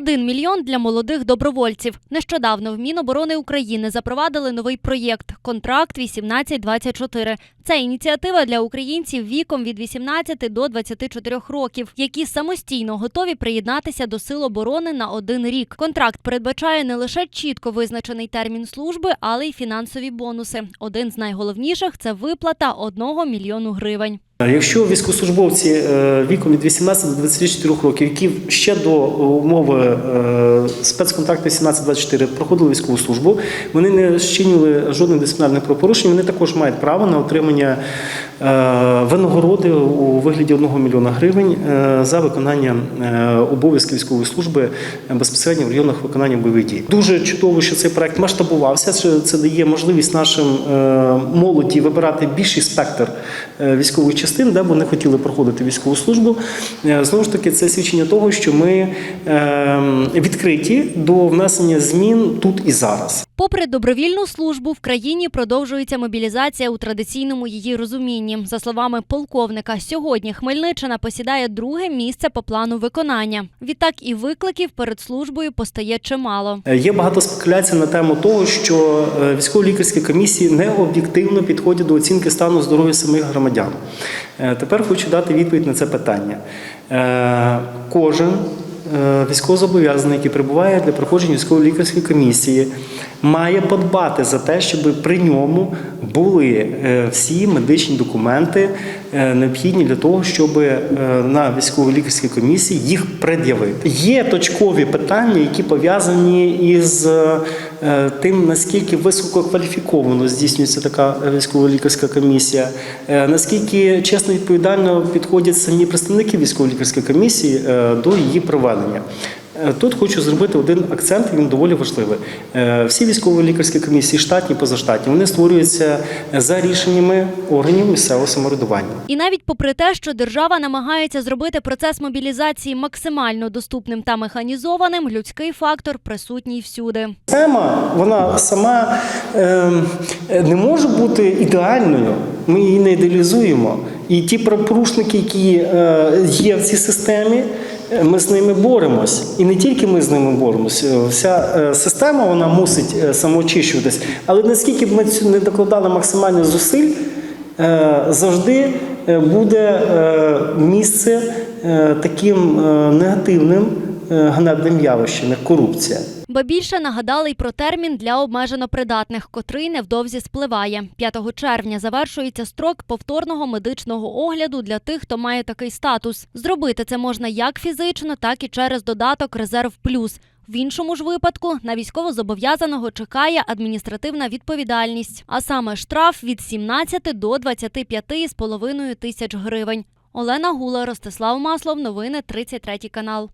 Один мільйон для молодих добровольців. Нещодавно в Міноборони України запровадили новий проєкт Контракт 1824. Це ініціатива для українців віком від 18 до 24 років, які самостійно готові приєднатися до сил оборони на один рік. Контракт передбачає не лише чітко визначений термін служби, але й фінансові бонуси. Один з найголовніших це виплата одного мільйону гривень. Якщо військовослужбовці е, віком від 18 до 24 років, які ще до умови спецконтракту 18-24 проходили військову службу, вони не вчинювали жодних дисциплінарних правопорушень, вони також мають право на отримання е, винагороди у вигляді 1 мільйона гривень е, за виконання е, обов'язків військової служби безпосередньо в районах виконання бойових дій. Дуже чудово, що цей проект масштабувався. Це- Це дає можливість нашим молоді вибирати більший спектр військових частин, де б вони хотіли проходити військову службу. Знову ж таки, це свідчення того, що ми е, відкриті до внесення змін тут і зараз. Попри добровільну службу, в країні продовжується мобілізація у традиційному її розумінні. За словами полковника, сьогодні Хмельниччина посідає друге місце по плану виконання. Відтак і викликів перед службою постає чимало. Е, Є багато спекуляцій на тему того, що е, військово-лікарські комісії не об'єктивно підходять до оцінки стану здоров'я самих громадян. Е, Тепер хочу дати відповідь на це питання. Кожен військовозобов'язаний, який прибуває для проходження військово-лікарської комісії, має подбати за те, щоб при ньому були е, всі медичні документи е, необхідні для того, щоб е, на військово-лікарській комісії їх пред'явити. Є точкові питання, які пов'язані із тим, наскільки висококваліфіковано здійснюється така військово-лікарська комісія, наскільки чесно і відповідально підходять самі представники військово-лікарської комісії до її проведення. Е, Тут хочу зробити один акцент, він доволі важливий. Е, Всі військово-лікарські комісії, штатні, позаштатні, вони створюються за рішеннями органів місцевого самоврядування. І навіть попри те, що держава намагається зробити процес мобілізації максимально доступним та механізованим, людський фактор присутній всюди. Система, вона сама е, не може бути ідеальною. Ми її не ідеалізуємо. І ті правопорушники, які е, є в цій системі, е, ми з ними боремось. І не тільки ми з ними боремось. Е, Вся система вона мусить самоочищуватись. Але наскільки б ми не докладали максимально зусиль, завжди буде місце таким негативним ганебним явищем, як корупція. Ба більше нагадали й про термін для обмежено придатних, котрий невдовзі спливає. 5 червня завершується строк повторного медичного огляду для тих, хто має такий статус. Зробити це можна як фізично, так і через додаток Резерв Плюс. В іншому ж випадку на військовозобов'язаного чекає адміністративна відповідальність, а саме штраф від 17 до 25,5 тисяч гривень. Олена Гула, Ростислав Маслов. Новини 33 канал.